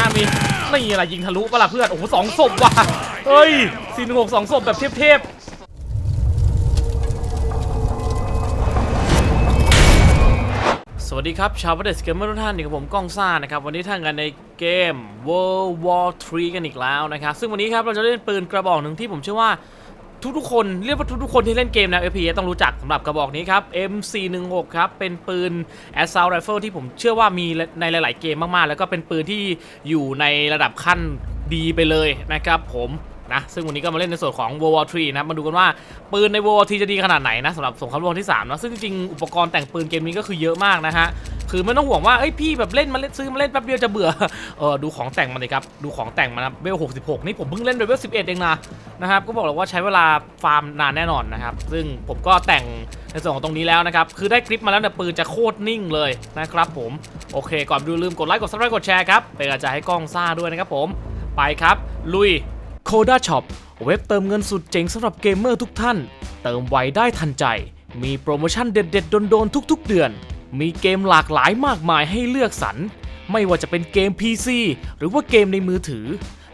น้ามีนี่อะไรยิงทะลุปะล่ะเพื่อน โอ้โหสองศพว่ะ เฮ้ยสี่หนึ่งหกสองศพแบบเทพๆสวัสดีครับ ชาวประเดสเกมเมอร์ทุกท่านนี่กับผมก้องซ่านะครับ วันนี้ท่านกันในเกม World War 3 กันอีกแล้วนะครับ ซึ่งวันนี้ครับเราจะเล่นปืนกระบอกหนึ่งที่ผมเชื่อว่า ทุกๆคนเรียกว่าทุกๆคนที่เล่นเกมแนว FPS ต้องรู้จักสำหรับกระบอกนี้ครับ M416 ครับ เป็นปืน Assault Rifle ที่ผมเชื่อว่ามีในหลาย ๆ เกมมากๆ แล้วก็เป็นปืนที่อยู่ในระดับขั้นดีไปเลยนะครับผมนะซึ่งวันนี้ก็มาเล่นในส่วนของ World War 3นะครับมาดูกันว่าปืนใน World War 3จะดีขนาดไหนนะสำหรับสงครามโลกที่3นะซึ่งจริงๆอุปกรณ์แต่งปืนเกมนี้ก็คือเยอะมากนะฮะ คือไม่ต้องห่วงว่าเอ้ยพี่แบบเล่นมาเล่นซื้อมาเล่นแป๊บเดียวจะเบื่อเออดูของแต่งมันเลยครับดูของแต่งมันนะเวล66 นี่ผมเพิ่งเล่นไปเวล11 เองนะนะครับก็บอกเลยว่าใช้เวลาฟาร์มนานแน่นอนนะครับซึ่งผมก็แต่งในส่วนของตรงนี้แล้วนะครับคือได้คลิปมาแล้วเนี่ยปืนจะโคตรนิ่งเลยนะครับผมโอเค ก่อนดูลืมกดไลค์กดซับสไครต์กดแชร์ครับเป็นกำลังใจให้กล้องซ่าด้วยนะครับผมไปครับ ลุย Coda Shop เว็บเติมเงินสุดเจ๋งสำหรับเกมเมอร์ทุกท่าน เติมไวได้ทันใจ มีโปรโมชั่นเด็ดๆโดนๆทุกๆ เดือน มีเกมหลากหลายมากมายให้เลือกสรร ไม่ว่าจะเป็นเกม PC หรือว่าเกมในมือถือ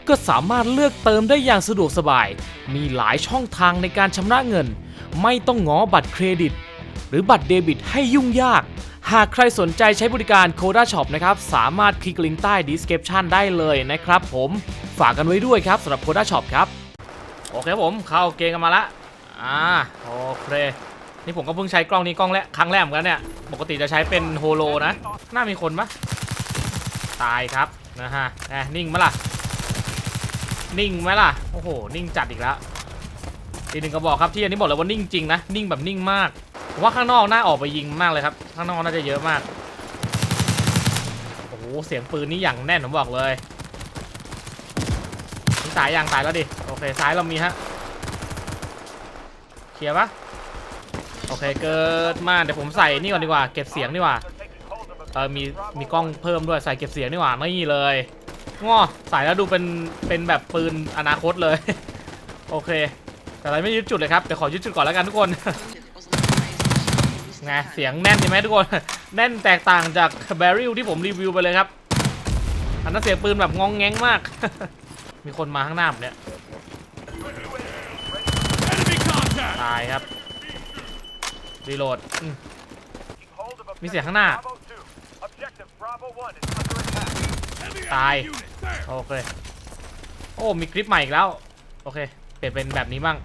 ก็สามารถเลือกเติมได้อย่างสะดวกสบาย มีหลายช่องทางในการชำระเงิน ไม่ต้องง้อบัตรเครดิต หรือบัตรเดบิตให้ยุ่งยาก หากใครสนใจใช้บริการ Coda Shop นะครับ สามารถคลิกลิงก์ใต้ description ได้เลยนะครับผมฝากกันไว้ด้วยครับสำหรับ Coda Shop ครับ โอเคครับผมเข้าเกมกันมาละอ่าโอเค นี่ผมก็เพิ่งใช้กล้องนี้กล้องแรกครั้งแรกเหมือนกันเนี่ย ปกติจะใช้เป็นโฮโลนะ น่ามีคนปะตายครับนะฮะแหมนิ่งไหมล่ะ นิ่งไหมล่ะ โอ้โห นิ่งจัดอีกแล้ว อีกหนึ่งกระบอกครับที่อันนี้บอกเลยว่านิ่งจริงนะ นิ่งแบบนิ่งมากผมว่าข้างนอกน่าออกไปยิงมากเลยครับ ข้างนอกน่าจะเยอะมาก โอ้โห เสียงปืนนี่อย่างแน่นผมบอกเลยนี่ตายยังตายแล้วดิ โอเคซ้ายเรามีฮะ เคลียร์ปะ โอเคเกิดมาเดี๋ยวผมใส่นี่ก่อนดีกว่า เก็บเสียงดีกว่าเออมีมีกล้องเพิ่มด้วยใส่เก็บเสียงดีกว่านี่เลยง้อใส่แล้วดูเป็นเป็นแบบปืนอนาคตเลย โอเค แต่เราไม่ยึดจุดเลยครับเดี๋ยวขอยึดจุดก่อนแล้วกันทุกคนไงเสียงแน่นใช่ไหมทุกคน แน่นแตกต่างจากแบริลที่ผมรีวิวไปเลยครับอันนั้นเสียงปืนแบบงองแงงมาก มีคนมาข้างหน้าผมเนี่ยตายครับ รีโหลดอืมมีเสียงข้างหน้า ตาย โอเค โอ้ มีคลิปใหม่อีกแล้ว โอเค เปลี่ยนเป็นแบบนี้บ้าง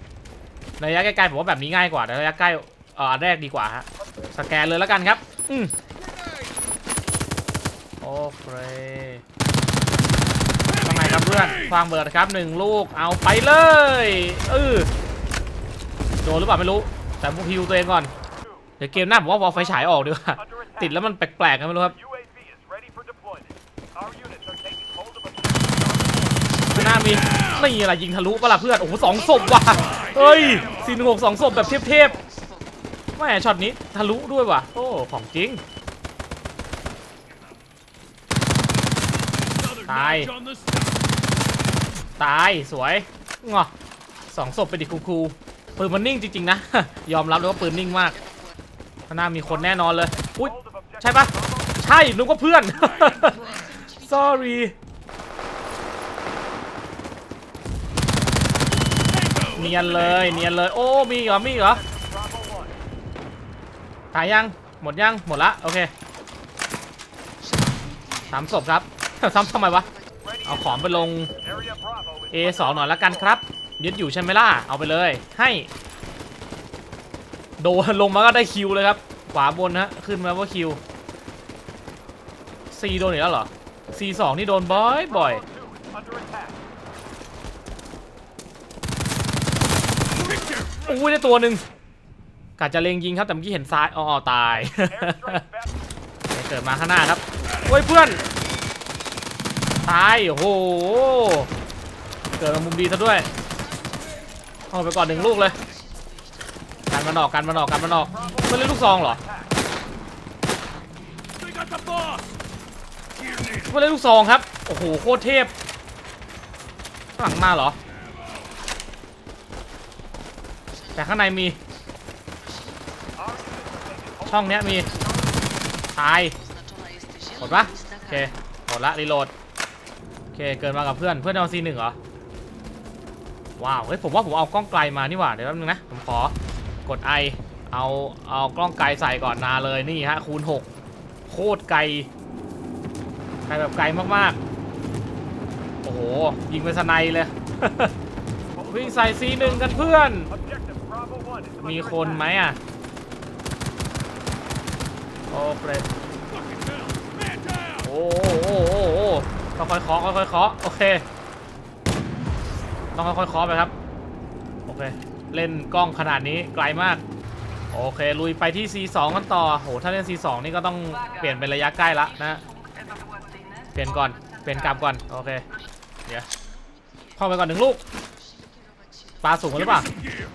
ในระยะใกล้ๆผมว่าแบบนี้ง่ายกว่าแต่ระยะใกล้เอ่ออันแรกดีกว่าฮะ สแกนเลยแล้วกันครับ อืมโอเคทำไงครับเพื่อนฟางเบิร์ดครับหนึ่งลูก เอาไปเลยเออโดนหรือเปล่าไม่รู้ แต่พวกฮิวตัวเองก่อน เดี๋ยวเกมหน้าผมว่าวอลไฟฉายออกดีกว่าติดแล้วมันแปลกๆกันไม่รู้ครับหน้ามีนี่อะไรยิงทะลุปะล่ะเพื่อนโอ้โหสองศพว่ะเฮ้ยสี่หนึ่งหกสองศพแบบเทพๆไม่ช็อตนี้ทะลุด้วยว่ะโอ้ของจริงตาย ตายสวยงอสองศพไปดิครูปืนมันนิ่งจริงๆนะ ยอมรับเลยว่าปืนนิ่งมาก ข้างหน้ามีคนแน่นอนเลย อุ้ยใช่ปะใช่นึกว่าเพื่อน sorry เนียนเลยเนียนเลยโอ้มีเหรอมีเหรอตายยังหมดยังหมดละโอเคสามศพครับซ้ำทำไมวะเอาของไปลง A2 หน่อยละกันครับยึดอยู่ใช่ไหมล่ะเอาไปเลยให้ โดนลงมาก็ได้คิวเลยครับ ขวาบนฮะ ขึ้นมาว่าคิว C โดนอีกแล้วเหรอ C2 นี่โดนบ่อยบ่อยอุ้ยได้ตัวหนึ่งกะจะเลงยิงครับแต่เมื่อกี้เห็นซ้ายอ๋อตาย เกิดมาข้างหน้าครับโอ้ยเพื่อน ตาย โอ้โห เกิดมามุมดีซะด้วยเอาไปก่อนหนึ่งลูกเลย กันมันออกกันมันออกกันมันออกไม่เล่นลูกซองเหรอไม่เล่นลูกซองครับ โอ้โหโคตรเทพข้างหลังมาเหรอ แต่ข้างในมี ช่องเนี้ยมี ตายหมดปะโอเคหมดละรีโหลดโอเคเกินมากับเพื่อนเพื่อนเอาซีหนึ่งเหรอว้าว เฮ้ย ผมว่าผมเอากล้องไกลมานี่หว่า เดี๋ยวแป๊บนึงนะ ผมขอ กดไอเอาเอากล้องไกลใส่ก่อนนาเลยนี่ฮะคูณ 6 โคตรไกลไกลแบบไกลมากๆ โอ้โห ยิงเป็นสไนเลยวิ่งใส่ซีหนึ่งกันเพื่อน มีคนไหมอะ โอ้เคโอ้โหโอ้โอ้โหต้องค่อยเคาะค่อยๆเคาะโอเค ต้องค่อยๆเคาะไปครับ โอเค เล่นกล้องขนาดนี้ไกลมาก โอเค ลุยไปที่ C2 กันต่อโหถ้าเล่น C2 นี่ก็ต้องเปลี่ยนเป็นระยะใกล้ละนะ เปลี่ยนก่อน เปลี่ยนกลับก่อน โอเค เดี๋ยว เข้าไปก่อนหนึ่งลูก ปลาสูงหรือเปล่า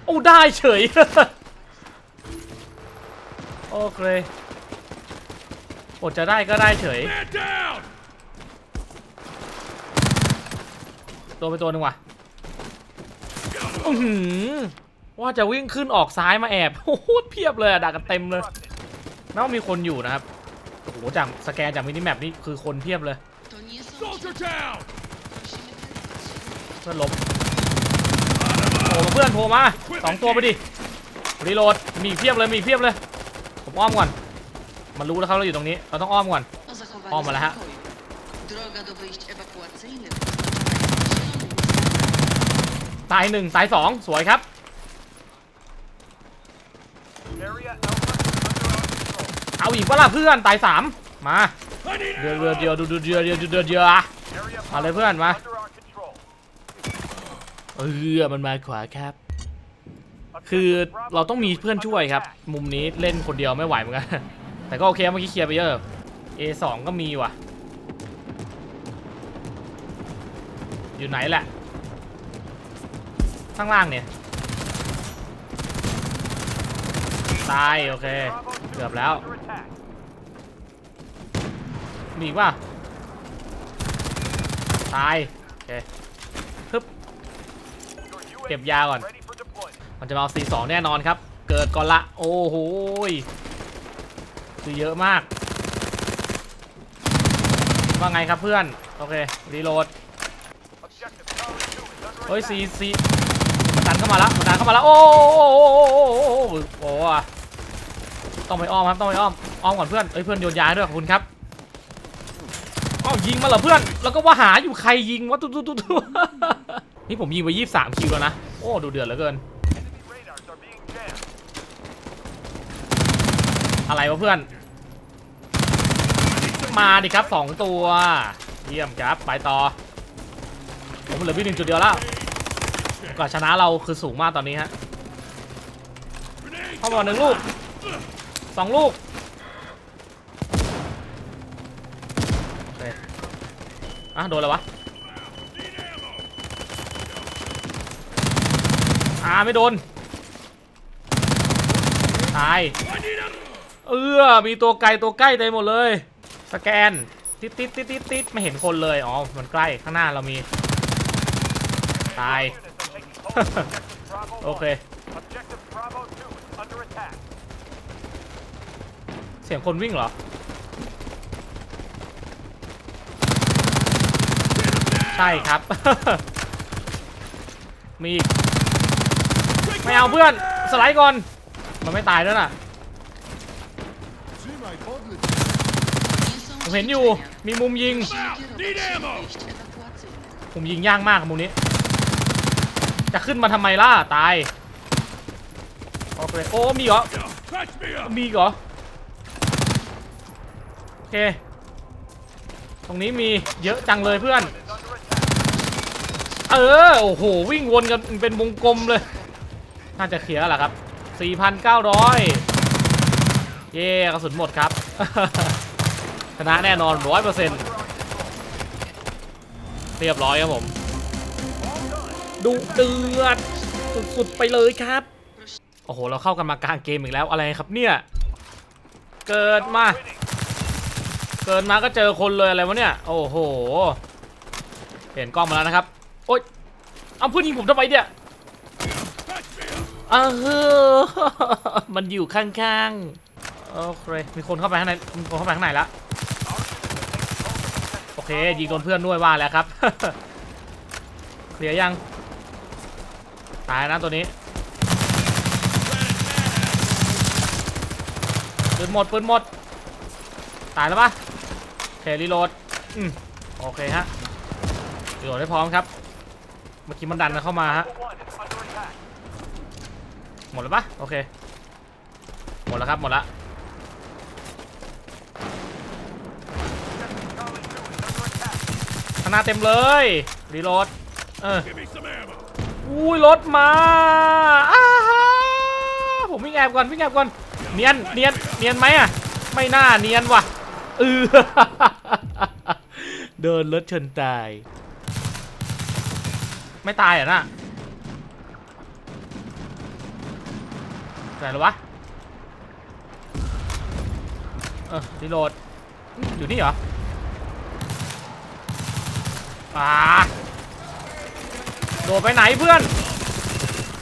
โอ้ได้เฉย โอเคอดจะได้ก็ได้เฉย ตัวไปตัวหนึ่งว่ะอื้อหือ ว่าจะวิ่งขึ้นออกซ้ายมาแอบโอ้โหเพียบเลยอะดักกันเต็มเลยแม้ว่ามีคนอยู่นะครับโอ้โหจากสแกนจากมินิแมปนี่คือคนเพียบเลยเพื่อนล้มโอ้เพื่อนโผล่มาสองตัวไปดิรีโหลดมีเพียบเลยมีเพียบเลย ผมอ้อมก่อนมันรู้แล้วครับเราอยู่ตรงนี้เราต้องอ้อมก่อน O zachowanie O, malaha. spokoju. Droga do wyjść ewakuacyjnych oznaczona zielonym ตายหนึ่งตายสองสวยครับ เอาอีกปะล่ะเพื่อนตายสามมา I need เดือดเดือดเดียวดูดูเดือดเดียวดูเดือดเดียวอะ Area มาเลย Bravo เพื่อนมา under our control. เออมันมาขวาครับ คือเราต้องมีเพื่อนช่วยครับ มุมนี้เล่นคนเดียวไม่ไหวเหมือนกันแต่ก็โอเคเมื่อกี้เคลียร์ไปเยอะ A2 ก็มีว่ะ อยู่ไหนแหละข้างล่างเนี่ยตาย โอเค Bravo 2เกือบ is แล้ว under attack. มีอีกป่ะตายโอเคฮึบเก็บยาก่อน มันจะมาเอา C2 แน่นอนครับ เกิดก่อนละ โอ้โหคือเยอะมาก ว่าไงครับเพื่อน โอเค รีโหลด เฮ้ยซีซีมันดันเข้ามาแล้วมันดันเข้ามาแล้ว โอ้โหโอ้โหอะต้องไปอ้อมครับ ต้องไปอ้อม อ้อมก่อนเพื่อนเอ้ย เพื่อนโยนยาด้วยขอบคุณครับ ยิงมาเหรอเพื่อน แล้วก็ว่าหาอยู่ใครยิงวะตุ๊ดตุ๊ดตุ๊ดตุ๊นี่ผมยิงไป23คิวแล้วนะ โอ้ดูเดือดเหลือเกิน อะไรวะเพื่อน มาดิครับสองตัว เยี่ยมครับไปต่อ ผมเหลือพี่หนึ่งจุดเดียวแล้วกว่าชนะเราคือสูงมากตอนนี้ฮะเข้ามาหนึ่งลูกสองลูกโอเค อะโดนแล้ววะอ่าไม่โดน ตาย เออมีตัวไกลตัวใกล้เต็มหมดเลย สแกน ติดติดติดติดติดไม่เห็นคนเลย อ๋อ มันใกล้ ข้างหน้าเรามี ตาย โอเค เสียงคนวิ่งเหรอ ใช่ครับ มีอีกไม่เอาเพื่อน สไลด์ก่อน มันไม่ตายด้วน่ะ ผมเห็นอยู่ มีมุมยิง ผมยิงยากมากมุมนี้ จะขึ้นมาทำไมล่ะ ตาย โอเค โอ้ มีเหรอ มีเหรอ โอเค ตรงนี้มีเยอะจังเลยเพื่อน เออ โอ้โห วิ่งวนกันเป็นวงกลมเลย น่าจะเคลียร์แล้วล่ะครับ 4,900 เย่กระสุนหมดครับ ชนะแน่นอน 100%เรียบร้อยครับผมดุเดือด สุดๆ ไปเลยครับ โอ้โห เราเข้ากันมากลางเกมอีกแล้วอะไรครับเนี่ย เกิดมา เกิดมาก็เจอคนเลยอะไรวะเนี่ย โอ้โห เปลี่ยนกล้องมาแล้วนะครับ โอ๊ยเอาเพื่อนยิงผมทำไมเนี่ยเออมันอยู่ข้างๆ โอเค มีคนเข้าไปข้างในมีคนเข้าไปข้างในแล้วโอเค ยิงโดนเพื่อนด้วยว่าแล้วครับ เคลียร์ยัง ตายนะตัวนี้ ปืนหมด ปืนหมด ตายแล้วปะโอเครีโหลด อืมโอเคฮะรีโหลดให้พร้อมครับ เมื่อกี้มันดันกันเข้ามาฮะ หมดแล้วปะโอเค หมดแล้วครับหมดล้ว Objective Charlie 2 is under attack. ข้างหน้าเต็มเลยรีโหลดเอออุ้ยรถมาอ้าผมวิ่งแอบก่อนวิ่งแอบก่อนเนียนเนียนเนียนไหมอะไม่น่าเนียนว่ะเออเดินรถชนตาย ไม่ตายอะน่ะไหนแล้วะ เออรีโหลด อยู่นี่เหรออ่าโดดไปไหนเพื่อน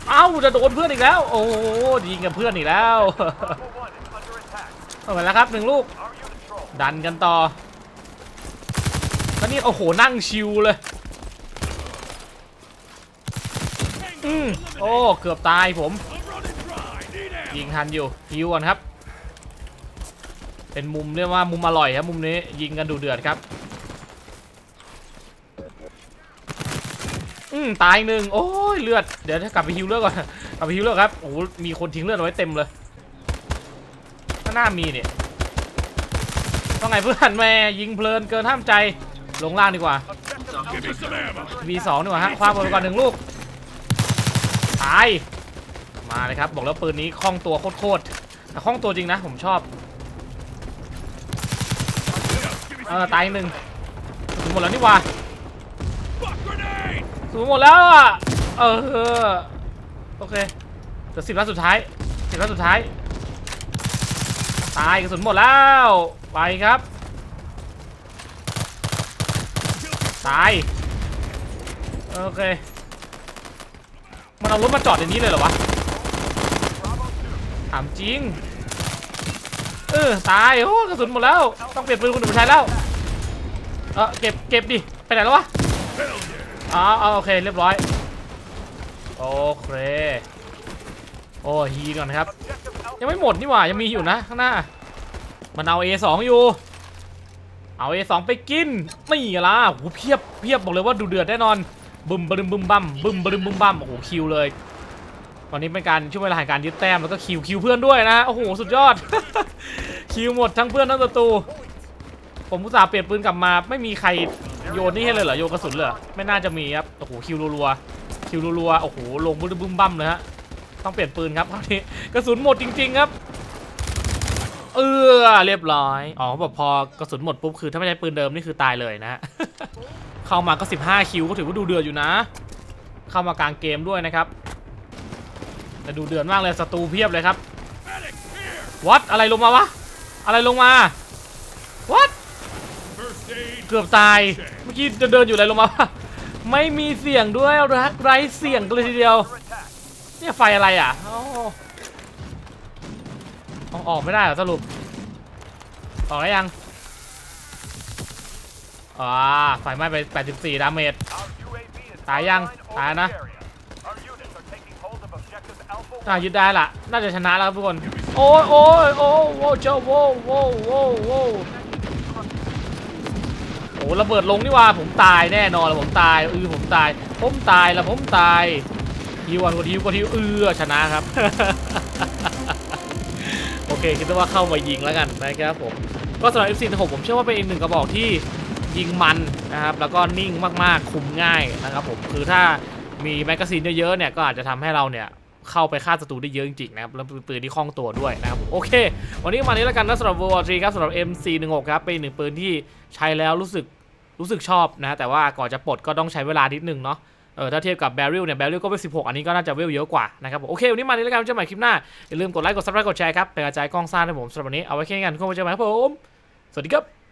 เอ้าจะโดนเพื่อนอีกแล้ว โอ้โหยิงกับเพื่อนอีกแล้ว Alpha 1 is under attack. เอาไปแล้วครับหนึ่งลูก ดันกันต่อแล้วนี่โอ้โหนั่งชิวเลย อืมโอ้ เกือบตายผม ยิงทันอยู่ฮิวก่อนครับ เป็นมุมเรียกว่ามุมอร่อยครับมุมนี้ยิงกันดูเดือดครับ อืมตายหนึ่งโอ้ยเลือด เดี๋ยวถ้ากลับไปฮิวเลือดก่อน กลับไปฮิวเลือดครับ โอ้มีคนทิ้งเลือดไว้เต็มเลยก็น่ามีเนี่ยต้องไงเพื่อนแม่ยิงเพลินเกินห้ามใจ ลงล่างดีกว่า V2 ดีกว่าฮะคว้าบอลก่อนหนึ่งลูก ตาย มาเลยครับ บอกแล้วปืนนี้คล่องตัวโคตรๆแต่คล่องตัวจริงนะ ผมชอบ เออตายหนึ่งถึงหมดแล้วนี่หว่าถึงหมดแล้วอะ เออ โอเคเหลือสิบนัดสุดท้ายสิบนัดสุดท้าย ตายกระสุนหมดแล้ว ไปครับ ตาย โอเค มันเอารถมาจอดในนี้เลยเหรอวะ ถามจริง เออตายโอ้กระสุนหมดแล้ว ต้องเปลี่ยนปืนคุณหนุ่มใช้แล้ว เออเก็บเก็บดิ ไปไหนแล้ววะอ๋ออ๋อโอเคเรียบร้อย โอเค โอ้ฮีก่อนนะครับ ยังไม่หมดนี่หว่า ยังมีอยู่นะข้างหน้า มันเอา A2 อยู่ เอา A2 ไปกินนี่ละโอ้โหเพียบเพียบบอกเลยว่าดูเดือดแน่นอน บึมบึมบึมบัมบึมบึมบึมบัมโอ้โหคิวเลย ตอนนี้เป็นการช่วงเวลาแห่งการยึดแต้มแล้วก็คิวคิวเพื่อนด้วยนะโอ้โหสุดยอด คิวหมดทั้งเพื่อนทั้งศัตรูผมอุตส่าห์เปลี่ยนปืนกลับมา ไม่มีใครโยนนี่ให้เลยเหรอโยนกระสุนเหรอไม่น่าจะมีครับโอ้โหคิวรัวๆคิวรัวๆโอ้โหลงบึ้มบึ้มบัมเลยฮะต้องเปลี่ยนปืนครับคราวนี้กระสุนหมดจริง ๆ ครับ เออเรียบร้อย อ๋อเขาบอกพอกระสุนหมดปุ๊บคือถ้าไม่ใช้ปืนเดิมนี่คือตายเลยนะฮะ เข้ามาก็ 15 คิวก็ถือว่าดูเดือดอยู่นะ เข้ามากลางเกมด้วยนะครับแต่ดูเดือดมากเลยศัตรูเพียบเลยครับวัดอะไรลงมาวะ อะไรลงมาวัดเกือบตาย เมื่อกี้จะเดินอยู่อะไรลงมาวะไม่มีเสียงด้วยรักไร้เสียงกันเลยทีเดียวเนี่ยไฟอะไรอะอ๋อเออกไม่ได้เหรอสรุป ออกได้ยังอ่าไฟไหม้ไป 84 ดาเมจ ตายยัง ตายนะอ่ายึดได้ละน่าจะชนะแล้วทุกคน โอ้ยโอ้ยโอ้โอ้เจ้าโว้โว้โว้โว้โอ้ระเบิดลงนี่ว่าผมตายแน่นอนแล้วผมตายเออผมตาย ผมตายแล้วผมตายฮิวันกดฮิวกดฮิวเออชนะครับ เค คิดว่าเข้ามายิงแล้วกันนะครับผม ก็สำหรับ F46 ผมเชื่อว่าเป็นอีกหนึ่งกระบอกที่ยิงมันนะครับ แล้วก็นิ่งมากๆ คุมง่ายนะครับผม คือถ้ามีแมกกาซีนเยอะๆเนี่ย ก็อาจจะทำให้เราเนี่ยเข้าไปฆ่าศัตรูได้เยอะจริงๆนะครับ แล้วป็นปืนที่คล่องตัวด้วยนะครับ โอเค วันนี้มานี้แล้วกันนะสำหรับ World War 3ครับสำหรับ MC16 ครับ เป็นหนึ่งปืนที่ใช้แล้วรู้สึกรู้สึกชอบนะ แต่ว่าก่อนจะปลดก็ต้องใช้เวลานิดนึงเนาะ เออถ้าเทียบกับแบริลเนี่ยแบริลก็เป็น16อันนี้ก็น่าจะเวลเยอะกว่านะครับผมโอเควันนี้มาในรายการเจอใหม่คลิปหน้า อย่าลืมกดไลค์กดซับสไครต์กดแชร์ครับเป็นกระจายกล้องซ่าให้ผมสำหรับวันนี้เอาไว้แค่นี้กันทุกคนเจอกันครับผมสวัสดีครับ